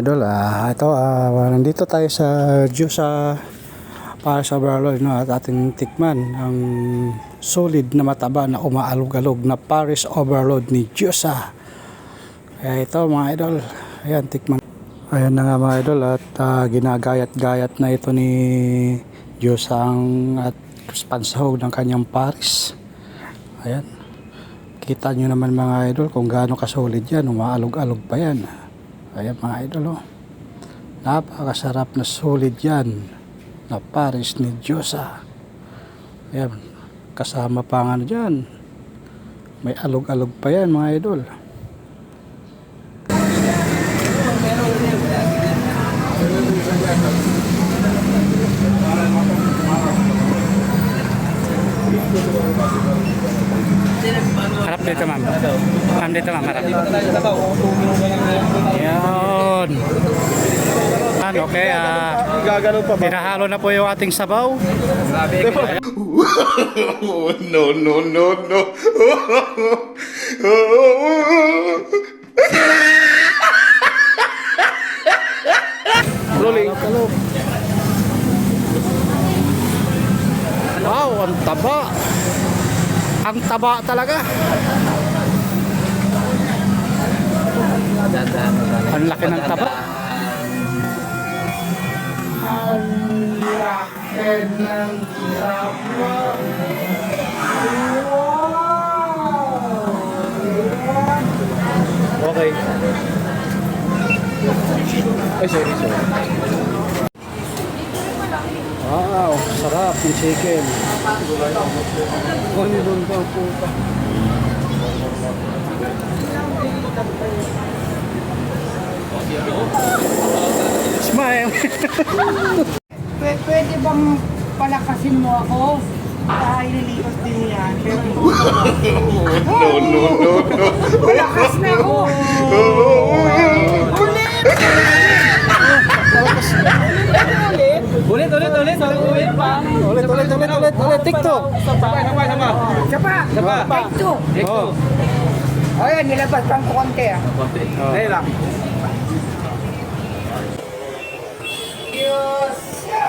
idol, ah, ito, ah, nandito tayo sa Diyosa para sa overload no, at ating tikman ang solid na mataba na umaalog-alog na Paris overload ni Diyosa. Kaya ito mga idol, ayan tikman. Ayan na nga mga idol at ah, ginagayat-gayat na ito ni Diyosang at pansahog ng kanyang Paris. Ayan. Kita nyo naman mga idol kung gaano kasolid yan, umaalog-alog pa yan. Ayan mga idol oh. Napakasarap na solid yan na Paris ni Diyosa. Ayan. Kasama pa nga dyan. May alog-alog pa yan mga idol. Harap dito ma'am. Ma'am dito ma'am, harap. Yun. Yan, okay. ah ba? Pinahalo na po yung ating sabaw. no, no, no, no. Rolling. Wow, ang taba. Ang taba talaga. Ang laki ng taba. Okay. Ay, sorry, sorry. Wow, sarap yung chicken. Ano doon pa puta? Smile. Pwede, bang palakasin mo ako? Dahil nilipas din yan. No, no, no, no. malakas na ako! ulit. TikTok. Sabay, sabay, sabay. Isa pa! Sapa. Take two! Oh. Yan, nilabas pang konti ah. Dahil lang. Diyos sa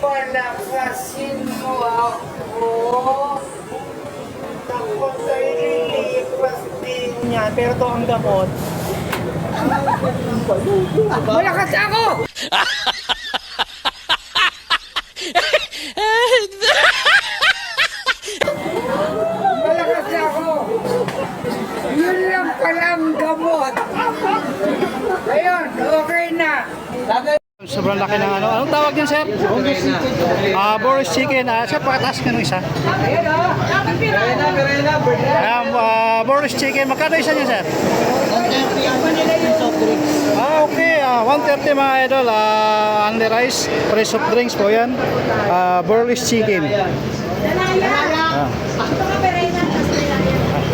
Palakasin mo ako. Tapos ay lilipas din yan. Pero to ang gamot. Malakas ako! Malakas ako! Yun lang palang gamot. Ayun, okay na. Sobrang laki ng ano. Anong tawag niyan, sir? Ah, Boris chicken. Ah, sir, pakataas ka ng isa. Ayan, ah, Boris chicken. Magkano isa niya, sir? Ah, okay. Ah, 130 mga idol. Ah, only rice. Free soft drinks po yan. Ah, Boris chicken. Ah.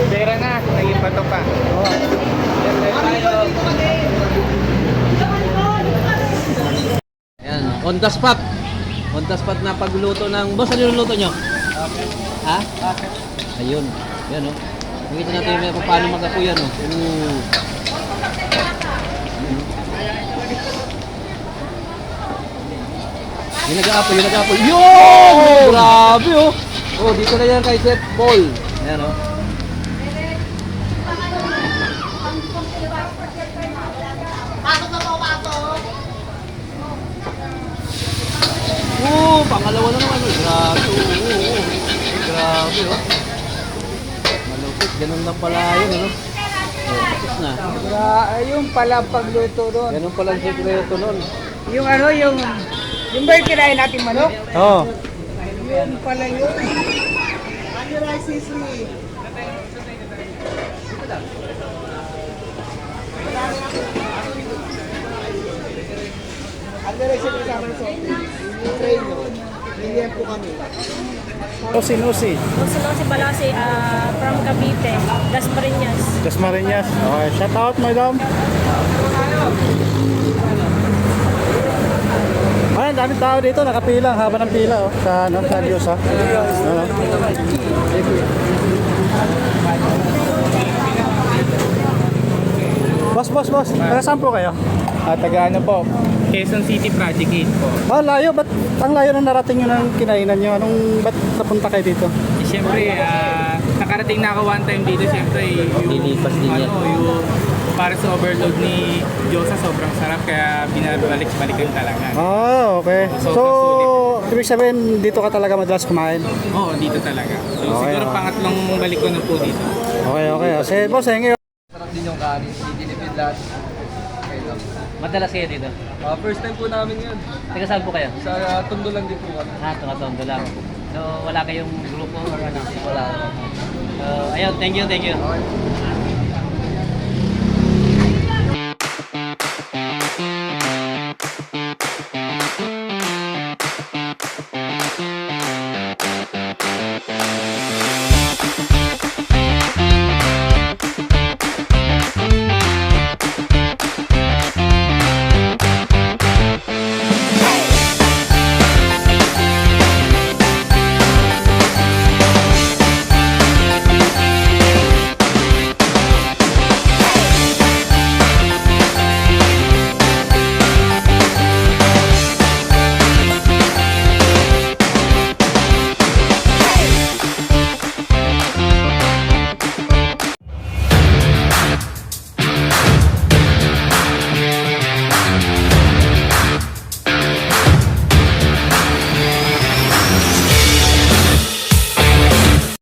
Pera na. Naging bato pa. Ayan, on the spot. On the spot na pagluto ng... Boss, ano yung luto nyo? Ha? Ayun. Yan, oh. Nakita natin yung kung paano mag-ako yan, oh. Ooh. Yung nag-aapoy, yung nag-aapoy. Yun! Grabe, oh. Oh, dito na yan kay Chef Paul. Ayan, oh. Oo, pangalawa na naman. oh. Grabe, oo, oo, oo. Grabe, oh. Malupit, ganun lang pala yun, ano? Oh, tapos na. Ayun pala pagluto doon. Ganun pala ang sekreto nun. Yung ano, yung... Yung ba yung kinain natin manok? Oh. Yun pala yun. Nusi-nusi. Lucy Balasi uh, from Cavite, Dasmariñas. Dasmariñas. Okay, shout out, madam. Ayan, daming tao dito, nakapila, haba ng pila oh, sa ano, sa Diyos ha. Ano? Boss, boss, boss. Taga saan po kayo? At taga ano po, Quezon City Project 8 po. Ah, layo. Ba't ang layo na narating nyo ng kinainan nyo? Anong, ba't napunta kayo dito? Eh, Siyempre, ah, nakarating na ako one time dito, siyempre, yung, Lilipas din yan. ano, yung para sa overload ni Diyosa, sobrang sarap, kaya binabalik-balikan talaga. Ah, okay. So, ibig sabihin, dito ka talaga madalas kumain? Oo, dito talaga. So, Okay, siguro ah. pangatlong balik ko na po dito. Okay, okay. Sige, boss, thank you. Sarap din yung kanin, dinipid lahat. Okay. Madalas kayo dito. Ah, first time po namin yun. Taga saan po kayo? Sa uh, Tondo lang din po kami. Ah, tunga-tondo lang. So, wala kayong grupo or ano? Wala. So, ayun, thank you, thank you.